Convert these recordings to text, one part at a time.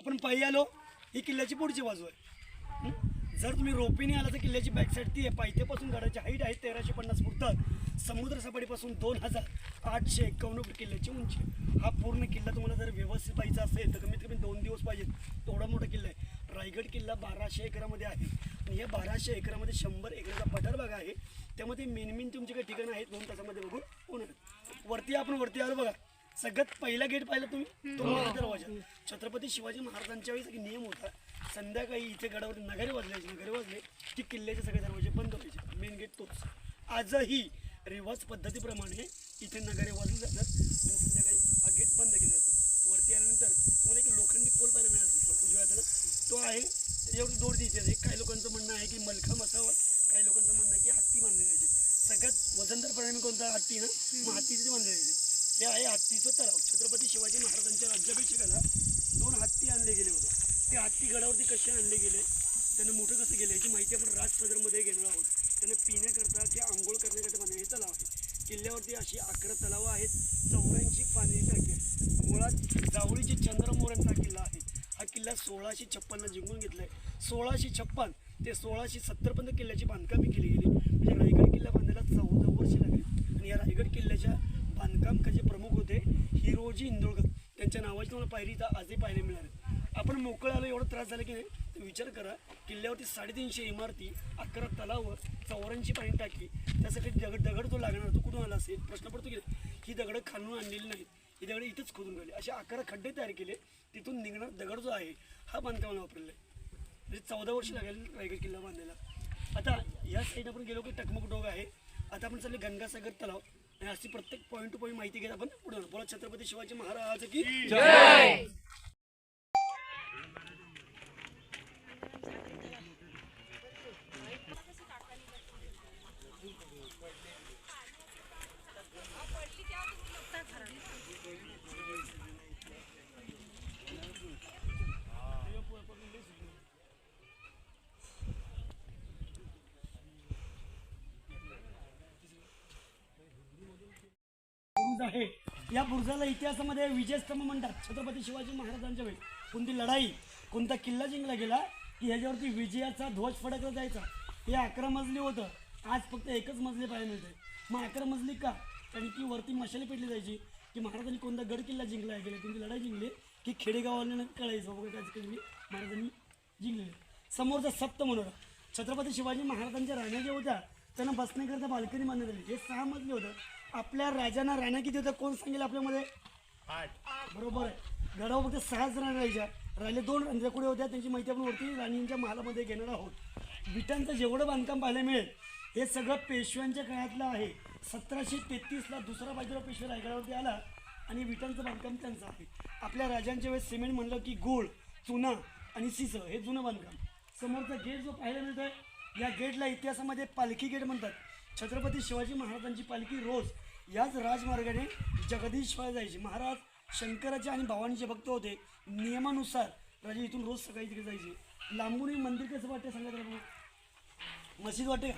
आपण पायी आलो ही किल्ल्याची पुढची बाजू आहे. हं? जर तुम्ही रोपीने आला तर किल्ल्याची बॅकसाईड ती आहे. पायथ्यापासून गडाची हाईट आहे तेराशे पन्नास फूट तर. समुद्र सपाटीपासून दोन हजार आठशे एकावन्न फूट किल्ल्याची उंची आहे. हा पूर्ण किल्ला तुम्हाला जर व्यवस्थित पाहिजे असेल तर कमीत कमी दोन दिवस पाहिजेत. तेवढा मोठा किल्ला आहे. रायगड किल्ला बाराशे एकरामध्ये आहे. आणि या बाराशे एकरामध्ये शंभर एकराचा पठार भाग आहे. त्यामध्ये मेन मेन तुमचे काही ठिकाणं आहेत दोन तासामध्ये बघून होणार. वरती आपण वरती आलो बघा. सगळ्यात पहिला गेट पाहिला तुम्ही? तो मोठा दरवाजा. छत्रपती शिवाजी महाराजांच्या वेळेस एक नियम होता संध्याकाळी इथे गडावरती नगारे वाजल्याचे नगारे वाजले की किल्ल्याचे सगळे दरवाजे बंद व्हायचे. मेन गेट तोच. आजही रिवाज पद्धतीप्रमाणे इथे नगारे वाजले जातात आणि संध्याकाळी हा गेट बंद केला जातो. वरती आल्यानंतर तुम्हाला एक लोखंडी पोल पाहायला मिळाला उजव्या हाताला. तो आहे त्याच्यावरती दोर द्यायची काही लोकांचं म्हणणं आहे की मलखाम असावा काही लोकांचं म्हणणं आहे की हत्ती बांधले जायचे. सगळ्यात वजनदार प्राणी कोणता? हत्ती ना? मग हत्तीचे बांधले जायचे. हे आहे हत्तीचं तलाव छत्रपती शिवाजी महाराजांच्या राज्याभिषेकाला दोन हत्ती आणले गेले होते. ते हत्ती गडावरती कसे आणले गेले? त्यांना मोठं कसं गेलं याची माहिती आपण राजसदरमध्ये घेणार आहोत. त्यांना पिण्याकरता किंवा आंघोळ करण्याकरता बांधले हे तलाव आहे किल्ल्यावरती अशी अकरा तलावं आहेत. चौऱ्याऐंशी पाणी टाकी आहेत. मुळात जावळीची चंद्रमोऱ्यांचा किल्ला आहे. हा किल्ला सोळाशे छप्पनला जिंकून घेतला आहे सोळाशे छप्पन ते सोळाशे सत्तरपर्यंत किल्ल्याची बांधकामी केली गेली. म्हणजे रायगड किल्ला बांधायला चौदा वर्ष लागली. आणि या रायगड किल्ल्याच्या बांधकामचे प्रमुख होते हिरोजी इंदोळकर. त्यांच्या नावाची तुम्हाला पायरी इथं आजही पाहायला मिळाली आपण मोकळं आलो एवढा त्रास झाला की नाही तर विचार करा किल्ल्यावरती साडेतीनशे इमारती अकरा तलाव चौऱ्याऐंशी पाणी टाकी त्यासाठी दगड दगड तो लागणार तो कुठून आला असेल? प्रश्न पडतो की ही दगडं खालून आणलेली नाहीत. ही दगड इथंच खोदून राहिली असे अकरा खड्डे तयार केले तिथून निघणार दगड जो आहे हा बांधकामाला वापरलेला आहे म्हणजे चौदा वर्ष लागेल रायगड किल्ला बांधायला. आता या साईड आपण गेलो की टकमक डोग आहे. आता आपण चालले गंगासागर तलाव. आणि अशी प्रत्येक पॉईंट टू पॉईंट माहिती घेत आपण पुढे. बोला छत्रपती शिवाजी महाराज की आहे. या बुरुजाला इतिहासामध्ये विजयस्तंभ म्हणतात. छत्रपती शिवाजी महाराजांच्या वेळी. कोणती लढाई? कोणता किल्ला जिंकला गेला? की ह्याच्यावरती विजयाचा ध्वज फडकला जायचा? हे अकरा मजली होतं. आज फक्त एकच मजली पाहायला मिळते. मग अकरा मजली का? कारण की वरती मशाली पेटली जायची. की महाराजांनी कोणता गड किल्ला जिंकला? गेला कोणती लढाई जिंकली? की खेडेगावाला कळायचं? वगैरे काय जिंकली महाराजांनी जिंकलेले. समोरचा सप्त मनोरा छत्रपती शिवाजी महाराजांच्या राण्या ज्या होत्या त्यांना बसण्याकरता बाल्कनी बांधण्यात आली. हे सहा मजली होतं. आपल्या राजांना राण्या किती होत्या कोण सांगेल आपल्यामध्ये? बरोबर आहे. गडावर फक्त सहाच राण्या राहायच्या राहिले दोन कुठे होत्या त्यांची माहिती आपण वरती राणींच्या महालामध्ये घेणार आहोत. विटांचं जेवढं बांधकाम पाहायला मिळेल हे सगळं पेशव्यांच्या काळातलं आहे. सतराशे तेहतीसला दुसरा बाजूला पेशवा रायगडावरती आला आणि विटांचं बांधकाम त्यांचं आहे. आपल्या राजांच्या वेळेस सिमेंट म्हणलं की गोळ चुना आणि सिस हे जुनं बांधकाम. समोरचा गेट जो पाहायला मिळतोय या गेटला इतिहासामध्ये पालखी गेट म्हणतात. छत्रपती शिवाजी महाराजांची पालखी रोज याच राजमार्गाने जगदीश्वर जायची महाराज शंकराचे आणि भवानीचे भक्त होते नियमानुसार राजे इथून रोज सकाळी तिकडे जायचे. लांबून मंदिर कसं वाटतं सांगायचं बघू. मस्जिद वाटते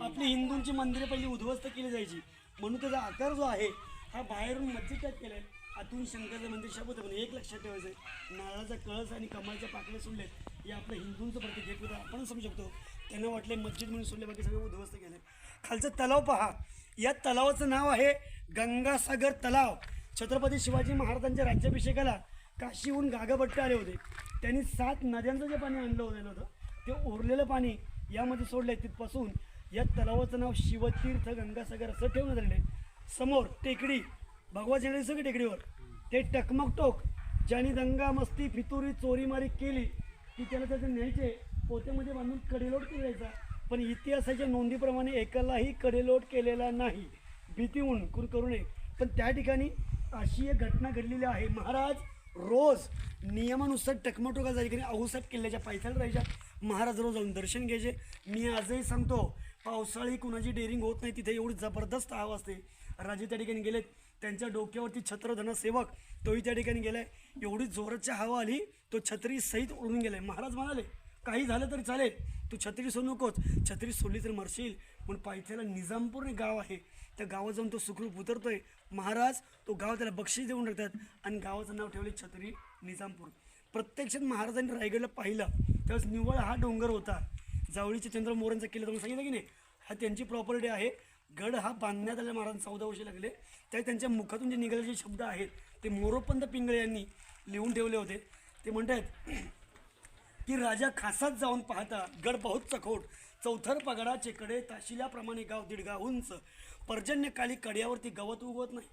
आपली हिंदूंची मंदिरे पहिली उद्ध्वस्त केली जायची. म्हणून त्याचा आकार जो आहे हा बाहेरून मस्जिद टाईप केलाय. आतून शंकराचं मंदिर शाप म्हणून पण एक लक्षात ठेवायचं आहे नारळाचा कळस आणि कमळच्या पाकळ्या सोडले हे आपलं हिंदूंचं प्रतीक आहे आपण समजू शकतो. त्यांना वाटले मस्जिद म्हणून सोडले बाकी सगळे उद्ध्वस्त केले खालचा तलाव पहा. या तलावाचं नाव आहे गंगासागर तलाव. छत्रपती शिवाजी महाराजांच्या राज्याभिषेकाला काशीहून गागाभट्ट आले होते. त्यांनी सात नद्यांचं जे पाणी आणलं होतं होतं ते उरलेलं पाणी यामध्ये सोडलं आहे तिथपासून या तलावाचं नाव शिवतीर्थ गंगासागर असं ठेवण्यात आलेलं आहे. समोर टेकडी भगवा झेंडे सगळी टेकडीवर. ते टकमक टोक ज्यांनी दंगा मस्ती फितुरी चोरीमारी केली की त्याला त्याचे न्यायचे पोत्यामध्ये बांधून कडेलोट केला जायचा पण इतिहासाच्या नोंदीप्रमाणे एकालाही कडेलोट केलेला नाही. भीती होऊन कुर करू नये. पण त्या ठिकाणी अशी एक घटना घडलेली आहे. महाराज रोज नियमानुसार टकमटोका जायचे आणि आऊसाहेब किल्ल्याच्या पायथ्याला राहायच्या. महाराज रोज जाऊन दर्शन घ्यायचे. मी आजही सांगतो पावसाळी कुणाची डेअरिंग होत नाही तिथे एवढी जबरदस्त हवा असते. राजे त्या ठिकाणी गेलेत. त्यांच्या डोक्यावरती छत्रधन सेवक तोही त्या ठिकाणी गेलाय. एवढी जोराची हवा आली तो छत्री सहित उडून गेलाय. महाराज म्हणाले काही झालं तरी चालेल. तू छत्री सोडू नकोच छत्री सोडली तर मरशील. पण पायथ्याला निजामपूर हे गाव आहे. त्या गावात जाऊन तो सुखरूप उतरतोय. महाराज तो गाव त्याला बक्षीस देऊन टाकतात. आणि गावाचं नाव ठेवले छत्री निजामपूर. प्रत्यक्षात महाराजांनी रायगडला पाहिलं. त्यावेळेस निवळ हा डोंगर होता. जावळीचे चंद्र मोरांचा किल्ला तुम्ही सांगितलं की नाही? हा त्यांची प्रॉपर्टी आहे. गड हा बांधण्यात आला महाराज चौदा वर्षे लागले. त्या त्यांच्या मुखातून जे निघालेले जे शब्द आहेत ते मोरोपंत पिंगळे यांनी लिहून ठेवले होते. ते म्हणतात की राजा खासात जाऊन पाहता गड बहुत चखोट चौथर पगडा चेकडे ताशिल्याप्रमाणे गाव दीड गाव उंच पर्जन्यकाली कड्यावरती गवत उगवत नाही.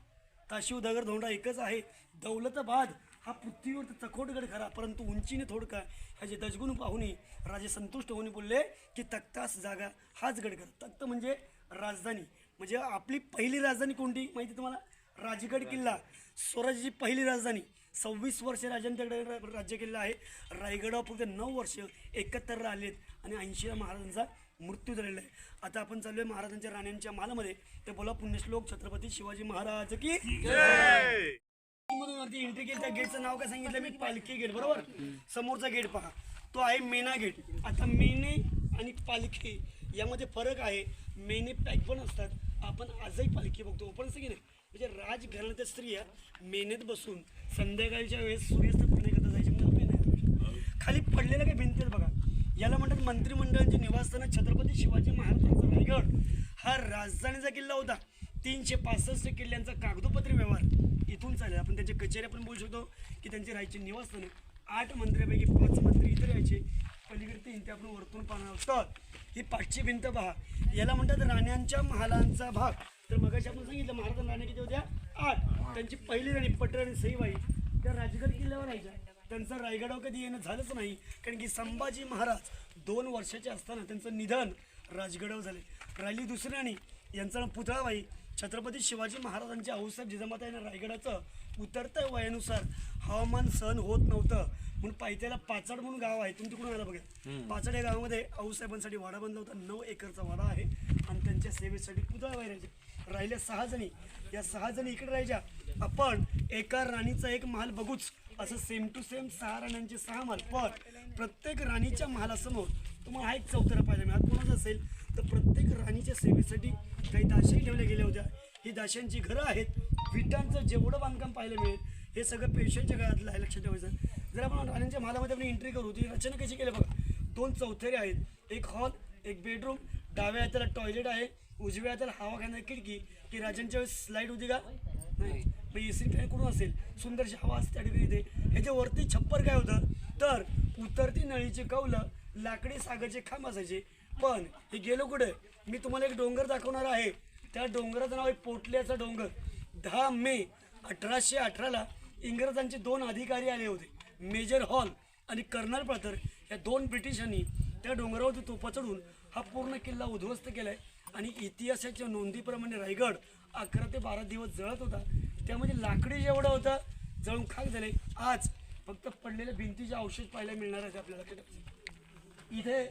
ताशी उदागर धोंडा एकच आहे. दौलताबाद हा पृथ्वीवर चखोट गड खरा परंतु उंचीने थोडका ह्याचे दशगुण पाहुनी राजे संतुष्ट होऊन बोलले की तख्तास जागा हाच गड खरा. तख्त म्हणजे राजधानी. म्हणजे आपली पहिली राजधानी कोणती माहिती तुम्हाला? राजगड किल्ला. स्वराज्याची पहिली राजधानी. सव्वीस वर्षे राजांच्याकडे राज्य केलेलं आहे. रायगडावर फक्त नऊ वर्ष एकाहत्तरला आलेत आणि ऐंशीला महाराजांचा मृत्यू झालेला आहे. आता आपण चाललोय महाराजांच्या राण्यांच्या मालामध्ये. ते बोला पुण्यश्लोक छत्रपती शिवाजी महाराज की एंट्री केली. त्या गेटचं नाव काय सांगितलं? मी पालखी गेट बरोबर? समोरचा गेट पहा. तो आहे मेना गेट आता मेने आणि पालखी यामध्ये फरक आहे. मेने पॅक पण असतात. आपण आजही पालखी बघतो. पण असं की नाही? म्हणजे राजघराण्याच्या स्त्रिया मेनेत बसून संध्याकाळच्या वेळेस सूर्यास्त पुण्याकरता जायचे म्हणजे खाली पडलेल्या काही भिंतीत आहेत बघा. याला म्हणतात मंत्रिमंडळाचे निवासस्थान छत्रपती शिवाजी महाराजांचा रायगड. हा राजधानीचा किल्ला होता. तीनशे पासष्ट किल्ल्यांचा कागदोपत्री व्यवहार इथून चालेल. आपण त्यांच्या कचेऱ्या पण बोलू शकतो की त्यांची राहायची निवासस्थानं आठ मंत्र्यापैकी पाच मंत्री इथे राहायचे. पलीकडे तीन ते आपण वरतून पाहणार आहोत. तर ही पाठची भिंत पहा याला म्हणतात राण्यांच्या महालांचा भाग. तर मगाशी आपण सांगितलं महाराजांना राण्या किती होत्या? आठ. त्यांची पहिली राणी पटराणी आणि सईबाई त्या राजगड किल्ल्यावर राहायच्या त्यांचं रायगडावर कधी येणं झालंच नाही कारण की संभाजी महाराज दोन वर्षाचे असताना त्यांचं निधन राजगडावर झाले. राहिली दुसरी राणी यांचा नाव पुतळाबाई. छत्रपती शिवाजी महाराजांच्या आऊसाहेब जिजामाता यांना रायगडाचं उतरत्या वयानुसार हवामान सहन होत नव्हतं. म्हणून पायथ्याला पाचाड म्हणून गाव आहे. तुम्ही तिकडून आला बघा. पाचाड या गावामध्ये आऊसाहेबांसाठी वाडा बांधला होता. नऊ एकरचा वाडा आहे. आणि त्यांच्या सेवेसाठी पुतळाबाई राहायचे. राहिल्या सहा जणी. या सहा जणी इकडे राहायच्या आपण एका राणीचा एक महाल बघूच. असं सेम टू सेम सहा राण्यांचे सहा महाल. पण प्रत्येक राणीच्या महालासमोर तुम्हाला हा एक चौथरा पाहिजे मिळाला. कोणाचं असेल? तर प्रत्येक राणीच्या सेवेसाठी काही दाशाही ठेवल्या गेल्या होत्या. ही दाशांची घरं आहेत. विटांचं जेवढं बांधकाम पाहायला मिळेल हे सगळं पेशंटच्या काळातलं आहे लक्षात ठेवायचं. जर आपण राणींच्या महालामध्ये आपण एंट्री करू ती रचना कशी केली बघा. दोन चौथरे आहेत. एक हॉल एक बेडरूम डाव्या हाताला टॉयलेट आहे. उजव्या हाताला हवा खाणारी खिडकी की राजांच्या वेळेस स्लाईड होती का? नाही. मग एसी फॅन कुठून असेल? सुंदरशी हवा असते त्या ठिकाणी इथे. ह्याच्यावरती छप्पर काय होतं? तर उतरती नळीचे कौलं लाकडी सागाचे खांब असायचे. पण हे गेलो कुठे? मी तुम्हाला एक डोंगर दाखवणार आहे. त्या डोंगराचं नाव आहे पोटल्याचा डोंगर. दहा मे अठराशे अठराला इंग्रजांचे दोन अधिकारी आले होते. मेजर हॉल आणि कर्नल प्रतर या दोन ब्रिटिशांनी त्या डोंगरावरती तोफा चढून हा पूर्ण किल्ला उद्ध्वस्त केला आहे आणि इतिहासाच्या नोंदीप्रमाणे रायगड अकरा ते बारा दिवस जळत होता. त्यामध्ये लाकडी जेवढं होतं जळून खाक झाले. आज फक्त पडलेल्या भिंतीचे अवशेष पाहायला मिळणार आहेत आपल्याला. इथे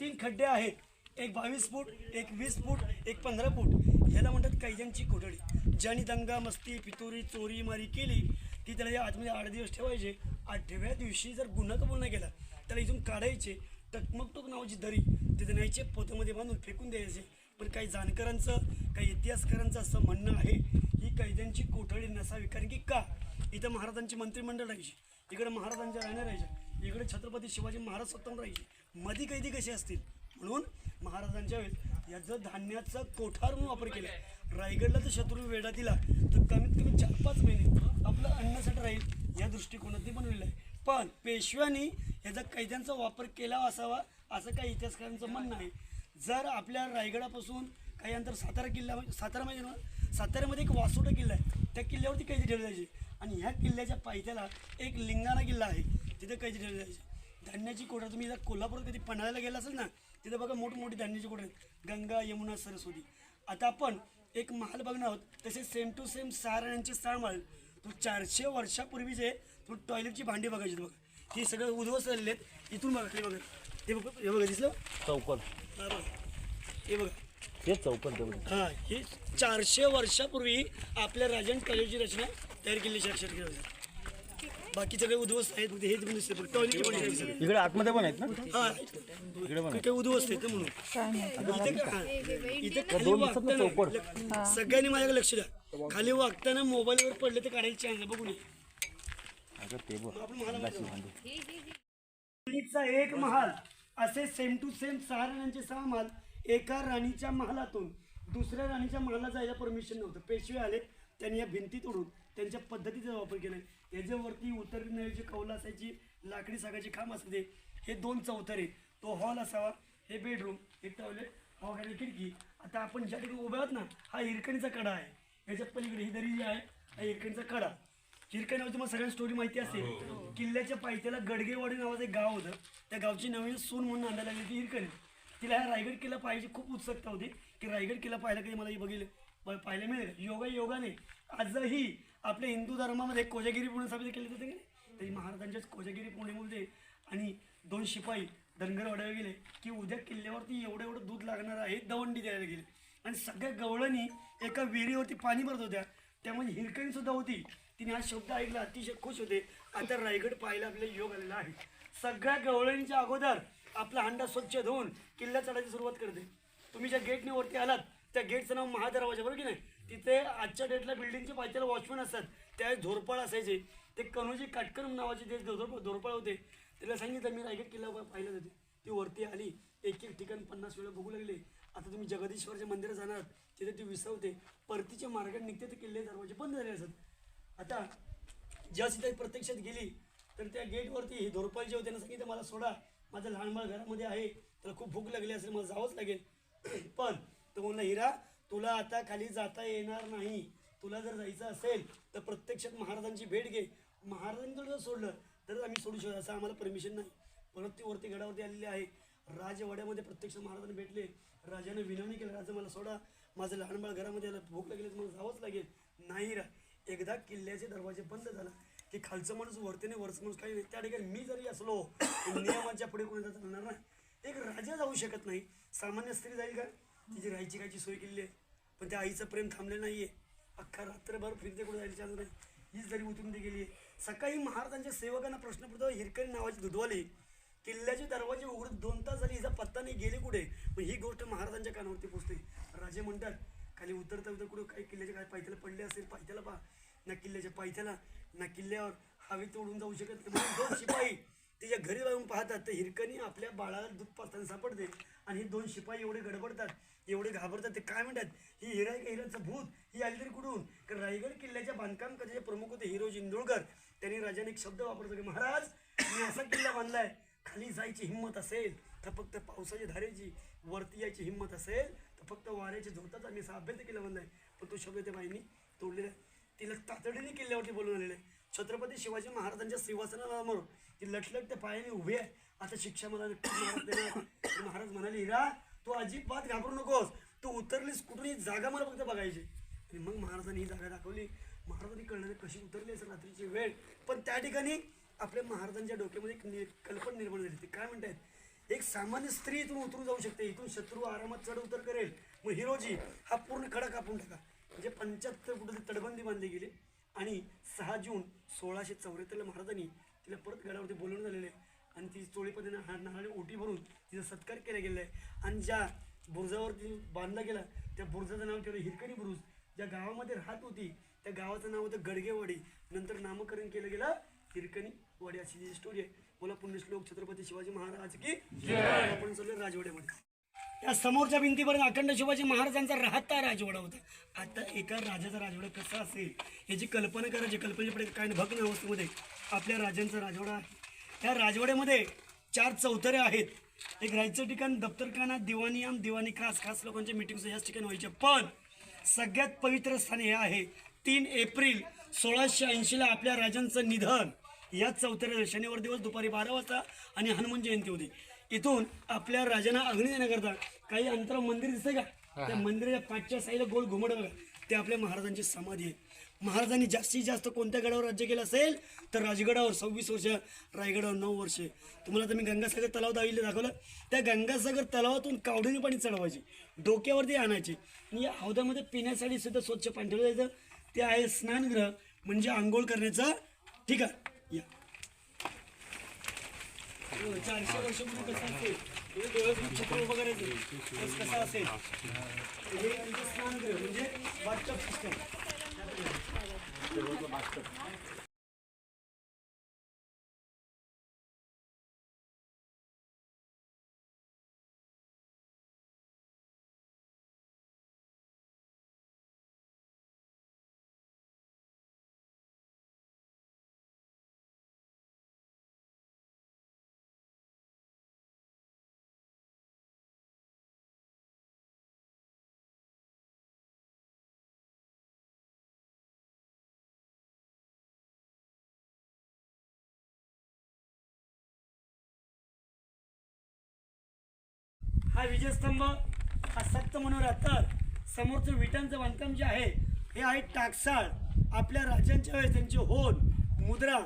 तीन खड्डे आहेत. एक बावीस फूट एक वीस फूट एक पंधरा फूट. याला म्हणतात कैद्यांची कोठडी. ज्याने दंगा मस्ती पितुरी चोरी मारी केली की त्याला या आतमध्ये आठ दिवस ठेवायचे. आठव्या दिवशी जर गुन्हा कबूल नाही केला त्याला इथून काढायचे. टकमकटोक नावाची दरी तिथे न्यायचे पोत्यामध्ये बांधून फेकून द्यायचे. पण काही जाणकारांचं काही इतिहासकारांचं असं म्हणणं आहे ही कैद्यांची कोठडी नसावी. कारण की का? इथं महाराजांची मंत्रिमंडळ राहायची. इकडे महाराजांच्या राण्या राहायच्या. इकडे छत्रपती शिवाजी महाराज स्वतंत्र राहायचे. मधी कैदी कसे असतील? म्हणून महाराजांच्या वेळेस याचं धान्याचा कोठार म्हणून वापर केला. रायगडला जर शत्रू वेढा दिला. तर कमीत कमी चार पाच महिने आपलं अन्नासाठी राहील या दृष्टिकोनातून बनवलेलं आहे. पण पेशव्यांनी याचा कैद्यांचा वापर केला असावा असं काही इतिहासकारांचं म्हणणं आहे. जर आपल्या रायगडापासून काही अंतर सातारा किल्ला म्हणजे- सातारा म्हणजे ना साताऱ्यामध्ये एक वासोटा किल्ला आहे. त्या किल्ल्यावरती कैदी ठेवले जायचे. आणि ह्या किल्ल्याच्या पायथ्याला एक लिंगाणा किल्ला आहे. तिथे कैदी ठेवले जायचे. धान्याची कोठा तुम्ही जर कोल्हापूर कधी पन्हाळ्याला गेला असेल ना तिथे बघा मोठमोठी धान्याची कोठे आहेत? गंगा यमुना सरस्वती. आता आपण एक महाल बघणार आहोत. तसे सेम टू सेम सहा राण्यांचे महाल. तो चारशे वर्षापूर्वीचे तो टॉयलेटची भांडी बघायची बघा. ही सगळं उद्ध्वस्त झालेले आहेत. इथून बघा बघा. हे बघा हे बघा दिसलं? चौकन हा बघा. हे बघा. चौकन हा ही चारशे वर्षापूर्वी आपल्या राजन टॉयलेटची रचना तयार केलेली लक्षात ठेवायची बाकी सगळे उद्ध्वस्त आहेत हेच आहेत सगळे. इकडे आतमध्ये पण आहेत ना? हा. इकडे पण काही काही उद्ध्वस्त आहेत म्हणून. इथे का- हा. इथे खाली दोन दिसत ना चौपट. वागताना सगळ्यांनी माझ्याकडे लक्ष द्या. खाली वागताना मोबाईलवर पडले तर काढायचे चान्स बघून ये. अगं ते बघ. भांडी राणीचा एक महाल. असे सेम टू सेम सहा राण्यांचे सहा माल एका राणीच्या महालातून दुसऱ्या राणीच्या महाला जायला परमिशन नव्हतं. पेशवे आले त्यांनी या भिंती तोडून त्यांच्या पद्धतीचा वापर केला. याच्यावरती उतरण्याची कौल असायची लाकडी सागाची खांब असायचे हे दोन चौथरे. तो हॉल असावा हे बेडरूम हे टॉयलेट हॉल खिडकी. आता आपण ज्या ठिकाणी उभे आहोत ना हा हिरकणीचा कडा आहे. याच्यात पलीकडे ही दरी जी आहे हा हिरकणीचा कडा. हिरकणी नावाची मला सगळ्यांना स्टोरी माहिती असेल. किल्ल्याच्या पायथ्याला गडगेवाडी नावाचं एक गाव होतं. त्या गावची नवीन सून म्हणून आणायला लागली ती हिरकणी तिला हा रायगड किल्ला पाहायची खूप उत्सुकता होती. की रायगड किल्ला पाहायला कधी मला हे बघेल पाहायला मिळेल. योगा योगाने आजही आपल्या हिंदू धर्मामध्ये कोजागिरी पुणे साबित केले जाते की नाही? तरी महाराजांच्याच कोजागिरी पुणेमध्ये आणि दोन शिपाई धनगर वाढायला गेले की उद्या किल्ल्यावरती एवढं एवढं दूध लागणार आहे दवंडी द्यायला गेले. आणि सगळ्या गवळणी एका विहिरीवरती पाणी भरत होत्या. त्यामुळे हिरकणी सुद्धा होती. तिने हा शब्द ऐकला अतिशय खुश होते. आता रायगड पाहायला आपल्याला योग आलेला आहे. सगळ्या गवळणीच्या अगोदर आपला हंडा स्वच्छ धुवून किल्ला चढायची सुरुवात करते. तुम्ही ज्या गेटने वरती आलात त्या गेटचं नाव महादरवाजा बरोबर की नाही? तिथे आजच्या डेटला बिल्डिंगच्या पायथ्याला वॉचमन असतात. त्यावेळेस झोरपाळ असायचे. ते कनोजी काटकर नावाचे ते झोरपाळ झोरपाळ होते त्याला सांगितलं मी रायगड किल्ला पाहिला जाते. ती वरती आली. एक एक ठिकाण पन्नास वेळा बघू लागले. आता तुम्ही जगदीश्वरच्या मंदिरात जाणार तिथे ती विसरवते परतीच्या मार्गात निघते ते किल्ले दरवाजे बंद झाले असतात. आता जेव्हा सीता प्रत्यक्षात गेली तर त्या गेटवरती हे धोरपाल जे होते त्यांना सांगितलं मला सोडा माझं लहानबाळ घरामध्ये आहे त्याला खूप भूक लागली असेल मला जावंच लागेल. पण तो म्हणला हिरा तुला आता खाली जाता येणार नाही. तुला जर जायचं असेल तर प्रत्यक्षात महाराजांची भेट घे. महाराजांनी जर सोडलं तरच आम्ही सोडू शकतो असं आम्हाला परमिशन नाही. परत ती वरती गडावरती आलेली आहे. राजवाड्यामध्ये प्रत्यक्ष महाराजांना भेटले. राजाने विनवणी केली राजा मला सोडा. माझं लहान बाळ घरामध्ये आलं भूक लागली मला जावंच लागेल. नाही रा एकदा किल्ल्याचे दरवाजे बंद झाला की खालचं माणूस वरतीने नाही वरचं माणूस काही नाही. त्या ठिकाणी मी जरी असलो तर नियमाच्या पुढे कोणी जाता येणार नाही. एक राजा जाऊ शकत नाही. सामान्य स्त्री जाईल का? तिची राहायची कायची सोय केली आहे. पण त्या आईचं प्रेम थांबलं नाहीये. अख्खा रात्रभर फिरते कुठे जायला चालू नाही. हीच जरी उतरून ती गेली. आहे सकाळी महाराजांच्या सेवकांना प्रश्न पडतो हिरकणी नावाची दुधवाली किल्ल्याचे दरवाजे उघडून दोन तास झाली हिचा पत्ता नाही गेले कुठे? मग ही गोष्ट महाराजांच्या कानावरती पोचते. राजे म्हणतात खाली उतरता उतर कुठं काही किल्ल्याच्या काय पायथ्याला पडले असेल पायथ्याला पहा. ना किल्ल्याच्या पायथ्याला ना किल्ल्यावर हवेत उडून जाऊ शकत नाही. दोन शिपाई तिच्या घरी जाऊन पाहतात. तर हिरकणी आपल्या बाळाला दूध पाचताना सापडते आणि हे दोन शिपाई एवढे गडबडतात एवढे घाबरतात. ते काय म्हणतात? ही हिरा आहे का हिराचं भूत? ही आली तरी कुठून? कारण रायगड किल्ल्याच्या बांधकाम कथेचे प्रमुख होते हिरो इंदुळकर त्यांनी राजाने एक शब्द वापरतो की महाराज मी असा किल्ला बांधलाय. खाली जायची हिंमत असेल तर फक्त पावसाच्या धारेची वरती यायची हिंमत असेल फक्त वाऱ्याची झोताचा आम्ही असा अभ्यर्थ केला बांधलाय पण तो शब्द त्या बाईंनी तोडलेला आहे. तिला तातडीने किल्ल्यावरती बोलून आलेलं आहे. छत्रपती शिवाजी महाराजांच्या सिंहासनासमोर ती लटलट त्या पायाने उभी आहे. आता शिक्षा मला महाराज म्हणाले हिरा तू अजिबात घाबरू नकोस. तू उतरलीस कुठून ही जागा मला फक्त बघायची. आणि मग महाराजांनी ही जागा दाखवली. महाराजांनी कळणारे कशी उतरली असं रात्रीची वेळ. पण त्या ठिकाणी आपल्या महाराजांच्या डोक्यामध्ये एक नि- कल्पना निर्माण झाली ती काय म्हणतायत? एक सामान्य स्त्री इथून उतरू जाऊ शकते. इथून शत्रू आरामात चढ उतर करेल. मग हिरोजी हा पूर्ण खडा कापून टाका. म्हणजे पंच्याहत्तर फुटाची तडबंदी बांधली गेली. आणि सहा जून सोळाशे चौऱ्याहत्तरला महाराजांनी तिला परत गडावरती बोलवून झालेलं आहे. आणि ती चोळी हा नारळी ओटी भरून तिचा सत्कार केला गेला आहे. आणि ज्या बुरुजावरती बांधला गेला त्या बुरुजाचं नाव ठेवलं हिरकणी बुरुज. ज्या गावामध्ये राहत होती त्या गावाचं नाव होतं गडगेवाडी. नंतर नामकरण केलं गेलं हिरकणी वाडी. अशी जी स्टोरी आहे. बोला पुण्यश्लोक छत्रपती शिवाजी महाराज की आपण चाललो राजवाड्यामध्ये. या समोरच्या भिंतीपर्यंत अखंड शिवाजी महाराजांचा राहता राजवाडा होता. आता एका राजाचा राजवाडा कसा असेल याची कल्पना करायची कल्पनेच्या पुढे काय भग्न अवस्थेमध्ये आपल्या राजांचा राजवाडा आहे. या राजवाड्यामध्ये चार चौथरे आहेत. एक राहायचं ठिकाण दप्तरखाना दिवाणीयाम दिवाणी खास खास लोकांच्या मिटिंग्स याच ठिकाणी व्हायच्या. पण सगळ्यात पवित्र स्थान हे आहे. तीन एप्रिल सोळाशे ऐंशीला आपल्या राजांचं निधन. या चौथऱ्या शनिवार दिवस दुपारी बारा वाजता आणि हनुमान जयंती होती. इथून आपल्या राजांना अग्नी देण्याकरता काही अंतर मंदिर दिसतंय का? त्या मंदिराच्या पाठच्या साईडला गोल घुमट बघा. ते आपल्या महाराजांची समाधी आहे. महाराजांनी जास्तीत जास्त कोणत्या गडावर राज्य केलं असेल? तर राजगडावर सव्वीस वर्ष रायगडावर नऊ वर्षे. तुम्हाला तर मी गंगासागर तलाव दाविले दाखवलं. त्या गंगासागर तलावातून कावडीने पाणी चढवायची. डोक्यावरती आणायची. आणि या हौदामध्ये पिण्यासाठी सुद्धा स्वच्छ पाणी ठेवलं जायचं. ते आहे स्नानगृह म्हणजे आंघोळ करण्याचं ठिकाण. या. हो, चारशे वर्षापूर्वी कसं असेल? म्हणजे तुम्ही डोळ्यातून चित्र उभं करायचं. कसं असेल? हे इथे स्नानगृह म्हणजे बाथटब सिस्टम हा विजयस्तंभ हा सक्त मनोरा तर समोरचं विटांचं बांधकाम जे आहे हे आहे टाकसाळ. आपल्या राजांच्या वेळेस त्यांची होन मुद्रा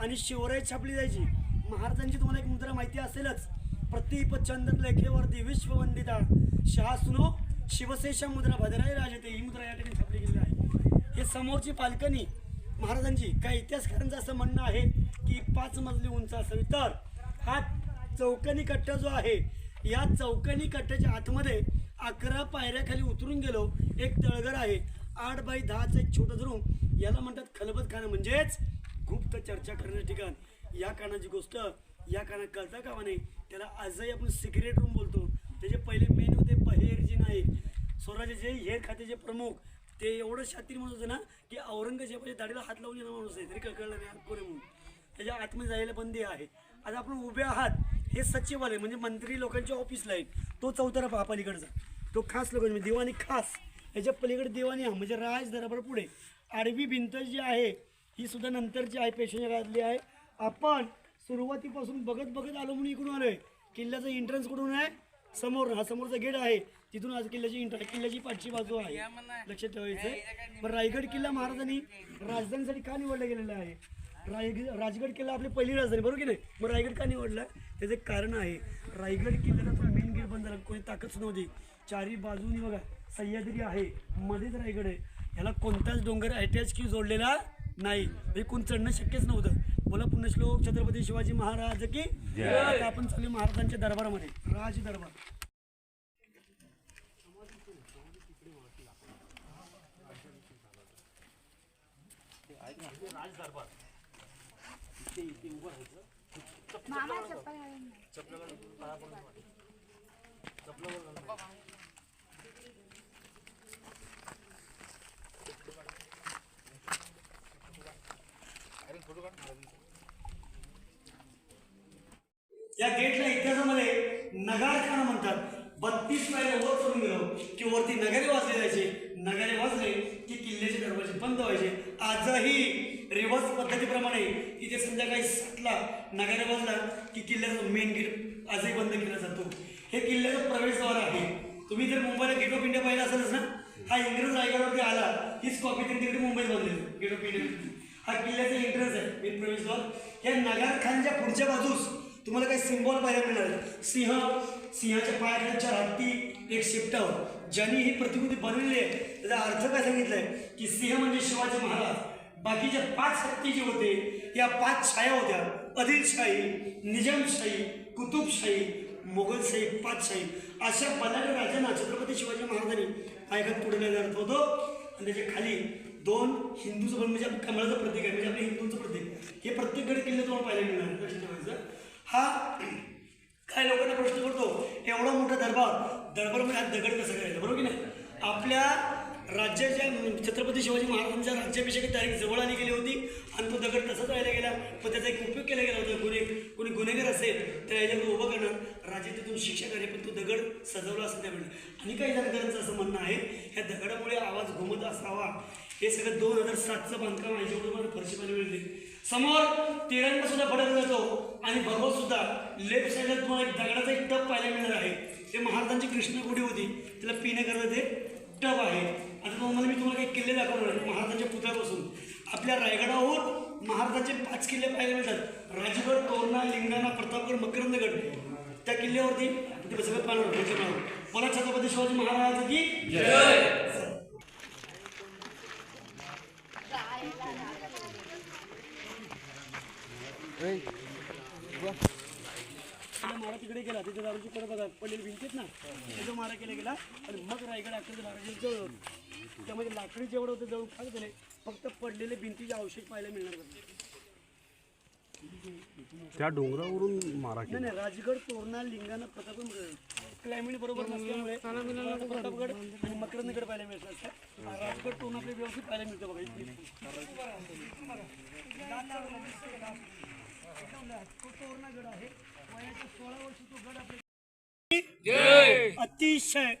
आणि शिवराई छापली जायची. महाराजांची तुम्हाला एक मुद्रा माहिती असेलच. प्रतिप चंद्र लेखेवरती विश्ववंदिता. शहासुनो शिवसेशा मुद्रा भद्राई राजते ही मुद्रा या ठिकाणी छापली गेली आहे. हे समोरची पालकणी महाराजांची काही इतिहासकारांचं असं म्हणणं आहे की पाच मजली उंच असावी. तर हा चौकणी कट्टा जो आहे या चौकनी कट्ट्याच्या आतमध्ये अकरा पायऱ्याखाली उतरून गेलो. एक तळघर आहे. आठ बाय दहाचं एक छोटं रूम याला म्हणतात खलबत खाणं. म्हणजेच गुप्त चर्चा करण्याचं ठिकाण. या कानाची गोष्ट या काना कळता कामा नाही त्याला आजही आपण सिक्रेट रूम बोलतो. त्याचे पहिले मेन होते पहेरजी नाईक. स्वराज्याचे हेर खात्याचे प्रमुख ते एवढं शातीर म्हणत होते ना की औरंगजेबाच्या दाढीला हात लावून येणार माणूस आहे. तरी कळलं नाही कोणी म्हणून. त्याच्या आतमध्ये जायला बंदी आहे. आता आपण उभे आहात. हे सचिवालय म्हणजे मंत्री लोकांच्या ऑफिसला आहे तो चौथरा पलीकडचा. तो खास लोक म्हणजे दिवाणी खास. याच्या पलीकडे दिवाणी हा म्हणजे राज दरबार पुढे. आडवी भिंत जी आहे ही सुद्धा नंतरची आहे पेशवेच्या काळातली आहे. आपण सुरुवातीपासून बघत बघत आलो म्हणून इकडून आलोय. किल्ल्याचं एंट्रन्स कुठून आहे? समोर हा समोरचा गेट आहे. तिथून आज किल्ल्याची इंटर किल्ल्याची पाठची बाजू आहे. लक्षात ठेवायचं. बरं रायगड किल्ला महाराजांनी राजधानीसाठी का निवडला गेलेला आहे? रायगड राजगड किल्ला आपली पहिली राजधानी बरोबर की नाही? मग रायगड का निवडला? त्याचं एक कारण आहे रायगड किल्ल्याला तो मेन गेट बंद झाला. कोणी ताकदच नव्हती. चारी बाजूनी बघा सह्याद्री आहे मध्येच रायगड आहे. याला कोणताच डोंगर अटॅच की जोडलेला नाही. म्हणजे कोण चढणं शक्यच नव्हतं. बोला पुन्हा श्लोक छत्रपती शिवाजी महाराज की आता आपण चालू महाराजांच्या दरबारामध्ये. राज दरबार. मामा चप्पल घालून या गेटला इतिहासामध्ये नगारखाना म्हणतात. बत्तीस पायऱ्या वर करून गेलो की वरती नगारे वाजले की किल्ल्याचे दरवाजे बंद व्हायचे आजही रिव्हर्स पद्धतीप्रमाणे इथे संध्याकाळी सातला नगारे वाजला की किल्ल्याचा मेन गेट आजही बंद केला जातो हे किल्ल्याचं प्रवेशद्वार आहे. तुम्ही जर मुंबईला गेट ऑफ इंडिया पाहिला असेलच ना हा इंग्रज रायगडावरती आला हीच कॉपी त्यांनी तिकडे मुंबईत बांधली गेट ऑफ इंडिया हा किल्ल्याचा एंट्रन्स आहे मेन प्रवेशद्वार या नगार खानच्या पुढच्या बाजूस तुम्हाला काही सिम्बॉल पाहायला मिळणार सिंह सिंहाच्या पायाखाली चार हत्ती एक शिपटावर ज्यांनी ही प्रतिकृती बनवलेली आहे त्याचा अर्थ काय सांगितलाय? की सिंह म्हणजे शिवाजी महाराज. बाकीच्या पाच हत्ती जे होते या पाच छाया होत्या. आदिलशाही निजामशाही कुतुबशाही मोगलशाही पाचशाही अशा बलाढ्य राजांना छत्रपती शिवाजी महाराजांनी पायघात पुढे जात होतो. आणि त्याच्याखाली दोन हिंदूचं पण म्हणजे कमळाचं प्रतीक आहे म्हणजे आपल्या हिंदूंचं प्रतीक. हे प्रत्येककडे किल्ले तुम्हाला पाहायला मिळणार लक्षात ठेवायचं. हा काय लोकांना प्रश्न करतो एवढा मोठा दरबार दरबारमध्ये हा दगड कसं करायचं बरोबर की नाही? आपल्या राज्याच्या छत्रपती शिवाजी महाराजांच्या राज्याभिषेक तारीख जवळ आली गेली होती. आणि तो दगड तसाच राहिला गेला पण त्याचा एक उपयोग केला गेला होता. गुन्हे कोणी गुन्हेगार असेल तर याच्यावर उभं करणार. राजे तिथून शिक्षा करे पण तो दगड सजवला असं त्यावेळी. आणि काही जाणकारांचं असं म्हणणं आहे ह्या दगडामुळे आवाज घुमत असावा. हे सगळं दोन हजार सातचं बांधकाम आहे जेवढं मला फरशी पाहिजे मिळते समोर तिरंगा सुद्धा फडक जातो आणि भगवत सुद्धा लेफ्ट साईडला तुम्हाला एक दगडाचा एक टप पाहायला मिळणार आहे. ते महाराजांची कृष्णगुडी होती. त्याला पिण्याकरता ते टप आहे. आता तुम्हाला मी तुम्हाला काही किल्ले दाखवणार आहे. महाराजांच्या पुतळ्यापासून. आपल्या रायगडाहून महाराजाचे पाच किल्ले पाहायला मिळतात. राजगड तोरणा लिंगाणा प्रतापगड मकरंदगड. त्या किल्ल्यावरती तिथे सगळं पाहणार पाहणार मला छत्रपती शिवाजी महाराज की मारा तिकडे गेला. तिथे दारूची कडे बघा पडलेली भिंतीत ना. त्याचा मारा केला गेला. आणि मग रायगड अकरा महाराजांनी त्यामध्ये लाकडी जेवढं होतं जवळ काय झाले. फक्त पडलेले भिंतीचे अवशेष पाहायला मिळणार होते त्या डोंगरावरून मारा नाही नाही राजगड तोरणा लिंगाणा प्रतापगड. क्लायमेट बरोबर नसल्यामुळे प्रतापगड आणि मकरंदगड पाहायला मिळत असतात राजगड तोरणा आपले व्यवस्थित पाहायला मिळतं बघा. इथे. तो तोरणागड आहे वयाच्या सोळा वर्षी तो गड आपल्या अतिशय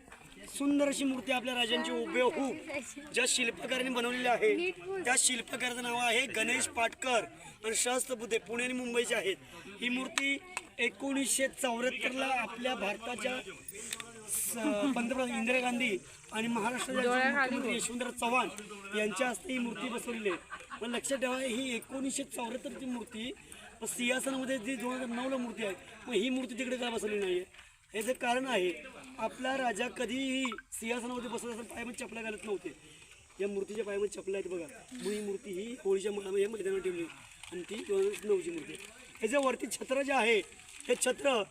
सुंदर अशी मूर्ती आपल्या राजांची हुबेहूब ज्या शिल्पकारांनी बनवलेली आहे त्या शिल्पकाराचं नाव आहे गणेश पाटकर. आणि सहस्त्र बुद्धे पुणे आणि मुंबईचे आहेत. ही मूर्ती एकोणीसशे चौऱ्याहत्तरला आपल्या भारताच्या पंतप्रधान इंदिरा गांधी आणि महाराष्ट्राचे मुख्यमंत्री यशवंतराव चव्हाण यांच्या हस्ते ही मूर्ती बसवलेली आहे. पण लक्षात ठेवा ही एकोणीसशे चौऱ्याहत्तरची मूर्ती सिंहासनामध्ये जी दोन हजार नऊला मूर्ती आहे मग ही मूर्ती तिकडे का बसवली नाही आहे याचं कारण आहे आपला राजा कधीही सिंहासनामध्ये बसत असताना पायामध्ये चपला घालत नव्हते. या मूर्तीच्या पायामध्ये चपला आहेत बघा. मग ही मूर्ती ही होळीच्या मै- मैदानावर ठेवली आणि ती दोन हजार नऊची मूर्ती आहे. ह्याच्या वरती छत्र जे आहे हे छत्र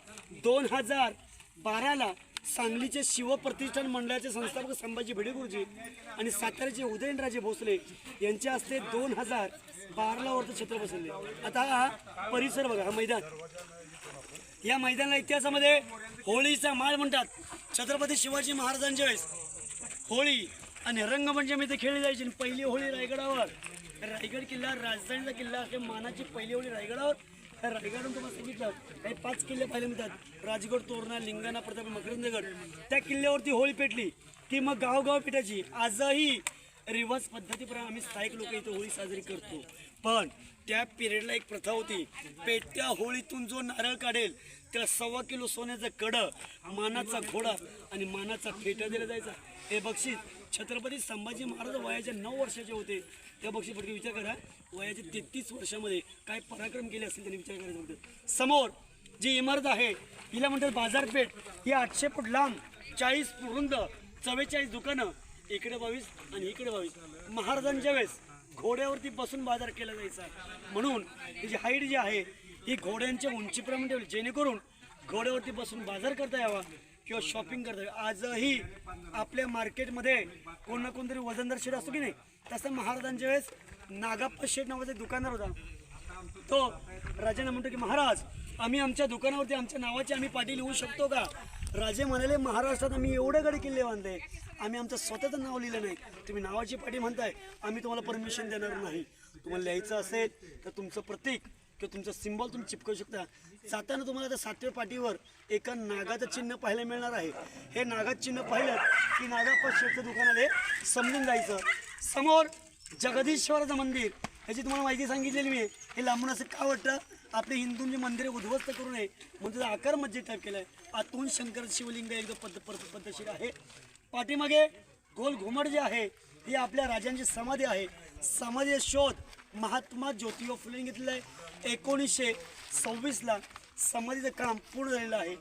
दोन हजार बाराला सांगलीचे शिवप्रतिष्ठान मंडळाचे संस्थापक संभाजी भिडे गुरुजी आणि साताऱ्याचे उदयनराजे भोसले यांच्या हस्ते दोन हजार बाराला वरती छत्र बसवले. आता हा परिसर बघा हा मैदान. या मैदानाला इतिहासामध्ये होळीचा माळ म्हणतात. छत्रपती शिवाजी महाराजांच्या वेळेस होळी आणि रंगपंचमी ते खेळली जायची. आणि पहिली होळी रायगडावर. रायगड किल्ला राजधानीचा किल्ला असे मानाची पहिली होळी रायगडावर. त्या रायगडून तुम्हाला सांगितलं. काही पाच किल्ले पाहिले म्हणतात राजगड तोरणा लिंगाणा प्रताप मकरंदगड. त्या किल्ल्यावरती होळी पेटली. की मग गावगाव पेटायची. आजही रिवाज पद्धतीप्रमाणे आम्ही स्थायिक लोक इथे होळी साजरी करतो. पण त्या पिरियडला एक प्रथा होती. पेटत्या होळीतून जो नारळ काढेल त्याला सव्वा किलो सोन्याचं कडं मानाचा घोडा आणि मानाचा फेटा दिला जायचा. हे बक्षीस छत्रपती संभाजी महाराज वयाचे नऊ वर्षाचे होते. त्या बक्षीपटके विचार करा. वयाच्या तेहतीस वर्षामध्ये काय पराक्रम केले असतील त्यांनी विचार करायचा होतं समोर जी इमारत आहे हिला म्हणतात बाजारपेठ. ही आठशे फूट लांब चाळीस फूट रुंद चव्वेचाळीस दुकानं इकडे बावीस आणि इकडे बावीस. महाराजांच्या वेळेस घोड्यावरती बसून बाजार केला जायचा. म्हणून त्याची हाईट जी आहे ही घोड्यांच्या उंचीप्रमाणे ठेवली. जेणेकरून घोड्यावरती बसून बाजार करता यावा किंवा शॉपिंग करता यावं. आजही आपल्या मार्केटमध्ये कोण ना कोणतरी वजनदार शेड असतो की नाही तसं महाराजांच्या वेळेस नागाप्पा शेड नावाचा दुकानदार होता. तो राजाने म्हणतो की महाराज आम्ही आमच्या दुकानावरती आमच्या नावाची आम्ही पाठी लिहू शकतो का? राजे म्हणाले महाराष्ट्रात आम्ही एवढे गड किल्ले बांधले आम्ही आमचं स्वतःचं नाव लिहिलं नाही. तुम्ही नावाची पाठी म्हणताय आम्ही तुम्हाला परमिशन देणार नाही. तुम्हाला लिहायचं असेल तर तुमचं प्रतीक किंवा तुमचं सिम्बॉल तुम्ही चिपकवू शकता. जाताना तुम्हाला त्या सातव्या पाठीवर एका नागाचं चिन्ह पाहायला मिळणार आहे. हे नागाचं चिन्ह पाहिलं की नागाप्पा शेठचं दुकान समजून जायचं. समोर जगदीश्वराचं मंदिर. ह्याची तुम्हाला माहिती सांगितलेली मी. हे लांबून असं का वाटतं? आपले हिंदूंची मंदिरे उद्ध्वस्त करू नये. म्हणून त्याचा आकार मस्जिद टाईप आहे आतून शंकर शिवलिंग एकदम पद्ध- पद्धतशीर आहे. पाठीमागे गोल घुमट जे आहे ही आपल्या राजांची समाधी आहे. समाधी शोध महात्मा ज्योतिबा फुलेने घेतलेला आहे. एकोणीसशे सव्वीसला समाधीचं काम पूर्ण झालेलं आहे.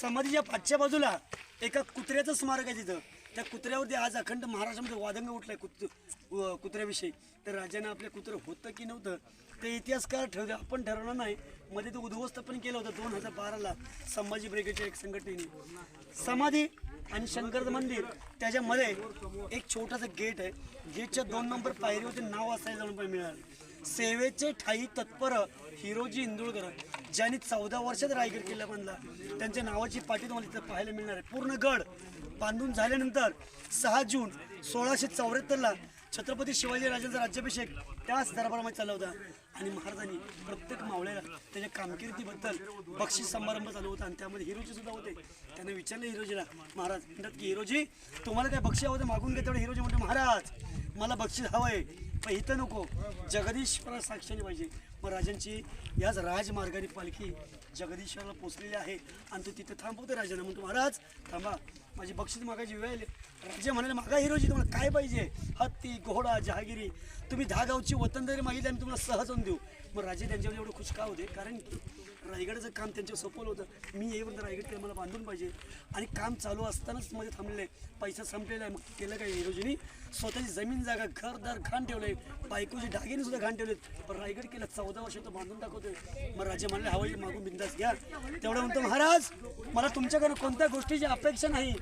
समाधीच्या पाठच्या बाजूला एका कुत्र्याचं स्मारक आहे तिथं. त्या कुत्र्यावरती आज अखंड महाराष्ट्रामध्ये वादंग उठलाय कुत्र कुत्र्याविषयी. तर राजाने आपल्या कुत्रं होतं की नव्हतं ते इतिहासकार ठरवले आपण ठरवलं नाही. मध्ये ते उद्ध्वस्त पण केलं होतं दोन हजार बाराला संभाजी ब्रिगेडच्या एक संघटनेने. समाधी आणि शंकर मंदिर त्याच्यामध्ये एक छोटासा गेट आहे. गेटच्या दोन नंबर पायरीवरती नाव असायला जाऊन पण मिळालं. सेवेचे ठाई तत्पर हिरोजी इंदुळकर ज्यांनी चौदा वर्षात रायगड किल्ला बांधला त्यांच्या नावाची पाठी तुम्हाला तिथं पाहायला मिळणार आहे. पूर्ण गड बांधून झाल्यानंतर सहा जून सोळाशे चौऱ्याहत्तरला छत्रपती शिवाजी राजांचा राज्याभिषेक त्याच दरबारामध्ये चालला होता. आणि महाराजांनी प्रत्येक मावळ्याला त्याच्या कामगिरीबद्दल बक्षीस समारंभ चालू होता आणि त्यामध्ये हिरोजी सुद्धा होते. त्याने विचारले हिरोजीला महाराज म्हणतात की हिरोजी तुम्हाला काय बक्षी हवं ते मागून घेते हिरोजी म्हणतो महाराज मला बक्षीस हवंय. पण इथं नको. जगदीश्वरा साक्षाने पाहिजे. मग राजांची याच राजमार्गाने पालखी जगदीश्वराला पोचलेली आहे आणि तो तिथे थांबवतो राजांना. म्हणतो महाराज थांबा. माझी बक्षीस मागायची वेळ आली." राजे म्हणाले मागा हिरोजी तुम्हाला काय पाहिजे? हत्ती घोडा जहागिरी. तुम्ही दहा गावची वतन जरी मागितली आम्ही तुम्हाला सहज होऊन देऊ. मग राजे त्यांच्यावर एवढं खुश का होते? कारण की रायगडचं काम त्यांच्या सोपवलं होतं. मी येईपर्यंत रायगड केलं मला बांधून पाहिजे. आणि काम चालू असतानाच मध्ये थांबलेलं. आहे पैसा संपलेला आहे. मग केलं काय हिरोजीनी स्वतःची जमीन जागा घरदार घाण ठेवलंय. बायकोचे डागिने सुद्धा घाण ठेवलेत. पण रायगड केलं चौदा वर्ष तो बांधून दाखवतोय. मग राजे म्हणले हवाई मागून बिंदास घ्या. तेवढं म्हणतो महाराज मला तुमच्याकडे कोणत्या गोष्टीची अपेक्षा नाही.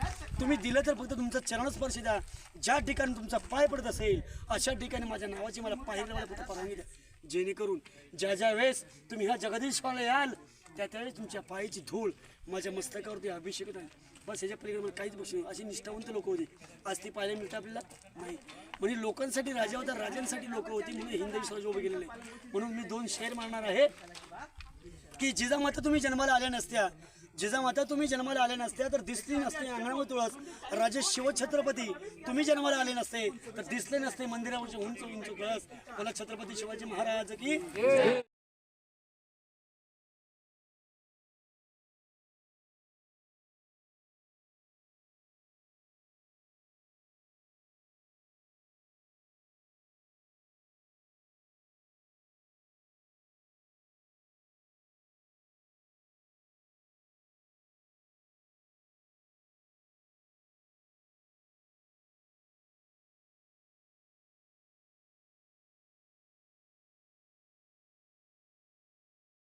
तुम्ही दिलं तर फक्त तुमचा चरणस्पर्श द्या. ज्या ठिकाणी तुमचा पाय पडत असेल अशा ठिकाणी माझ्या नावाची मला पाहिजे मला फक्त परवानगी द्या. जेणेकरून ज्या ज्या वेळेस तुम्ही ह्या जगदीश्वराला याल त्या त्यावेळेस तुमच्या पायाची धूळ माझ्या मस्तकावरती अभिषेक आहे. बस ह्याच्या पलीकडे मला काहीच गोष्टी नाही अशी निष्ठावंत लोक होती. आज ती पाहायला मिळतं आपल्याला? नाही. म्हणजे लोकांसाठी राजा होता राजांसाठी लोक होती म्हणून हिंदवी स्वराज्य उभे गेलेले म्हणून मी दोन शेर मारणार आहे. की जिजामाता तुम्ही जन्माला आल्या नसत्या जिजामाता तुम्ही जन्माला आले नसत्या तर दिसली नसते अंगणावर तुळस. राजे शिवछत्रपती तुम्ही जन्माला आले नसते तर दिसले नसते मंदिरावरचे उंच उंच कळस मला छत्रपती शिवाजी महाराज की